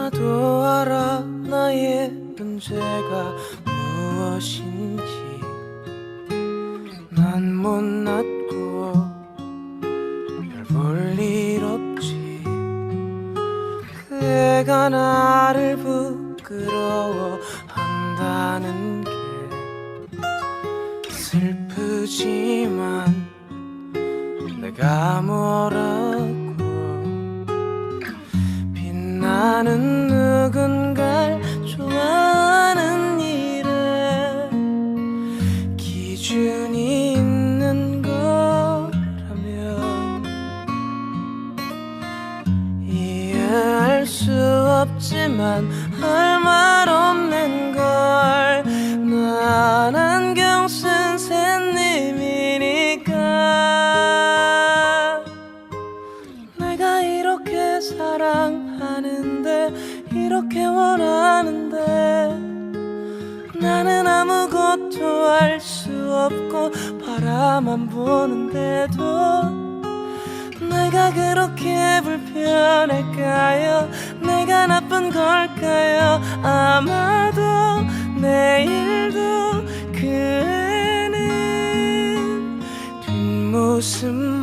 나도 알아 나의 문제가 무엇인지. 난 못났고 별볼일 없지. 그애가 나를 부끄러워한다는 게 슬프지만 내가 뭐라 나는 누군가를 좋아하는 일에 기준이 있는 거라면 이해할 수 없지만 사랑하는데 이렇게 원하는데 나는 아무것도 할수 없고 바라만 보는데도 내가 그렇게 불편할까요? 내가 나쁜 걸까요? 아마도 내일도 그 애는 뒷모습만